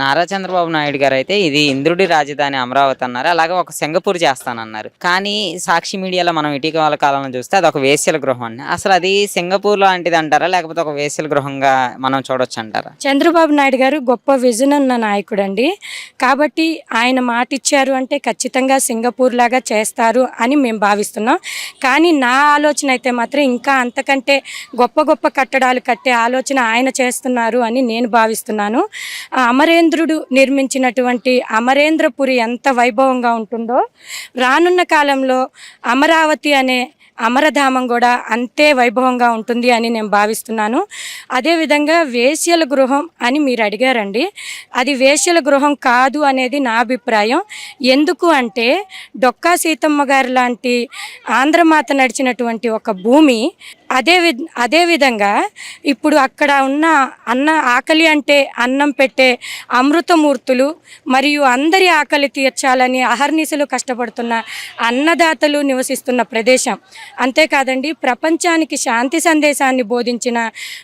నారా చంద్రబాబు నాయుడు గారు అయితే ఇది ఇంద్రుడి రాజధాని అమరావతి అన్నారు. అలాగే ఒక సింగపూర్ చేస్తానన్నారు. కానీ సాక్షి మీడియాలో మనం ఇటీవల కాలంలో చూస్తే అది ఒక వేశ్యల గృహం అండి. అసలు అది సింగపూర్ లాంటిది అంటారా? లేకపోతే ఒక వేశ్యల గృహంగా మనం చూడొచ్చు అంటారా? చంద్రబాబు నాయుడు గారు గొప్ప విజన్ ఉన్న నాయకుడు అండి కాబట్టి ఆయన మాట ఇచ్చారు అంటే ఖచ్చితంగా సింగపూర్ లాగా చేస్తారు అని మేము భావిస్తున్నాం. కానీ నా ఆలోచన అయితే మాత్రం ఇంకా అంతకంటే గొప్ప గొప్ప కట్టడాలు కట్టే ఆలోచన ఆయన చేస్తున్నారు అని నేను భావిస్తున్నాను. అమరేంద్ర అమరేంద్రుడు నిర్మించినటువంటి అమరేంద్రపురి ఎంత వైభవంగా ఉంటుందో రానున్న కాలంలో అమరావతి అనే అమరధామం కూడా అంతే వైభవంగా ఉంటుంది అని నేను భావిస్తున్నాను. అదేవిధంగా వేశ్యల గృహం అని మీరు అడిగారండి. అది వేశ్యల గృహం కాదు అనేది నా అభిప్రాయం. ఎందుకు అంటే డొక్కా సీతమ్మ గారు లాంటి ఆంధ్రమాత నడిచినటువంటి ఒక భూమి అదే వి అదేవిధంగా ఇప్పుడు అక్కడ ఉన్న అన్న ఆకలి అంటే అన్నం పెట్టే అమృతమూర్తులు మరియు అందరి ఆకలి తీర్చాలని అహర్నిశలు కష్టపడుతున్న అన్నదాతలు నివసిస్తున్న ప్రదేశం. అంతేకాదండి ప్రపంచానికి శాంతి సందేశాన్ని బోధించిన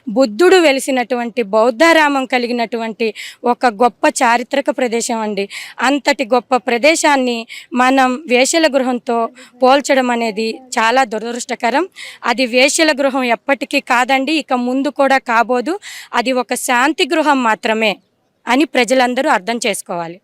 బుద్ధుడు వెలిసినటువంటి బౌద్ధారామం కలిగినటువంటి ఒక గొప్ప చారిత్రక ప్రదేశం అండి. అంతటి గొప్ప ప్రదేశాన్ని మనం వేషల గృహంతో పోల్చడం అనేది చాలా దురదృష్టకరం. అది వేషల గృహం ఎప్పటికీ కాదండి ఇక ముందు కూడా కాబోదు. అది ఒక శాంతి గృహం మాత్రమే అని ప్రజలందరూ అర్థం చేసుకోవాలి.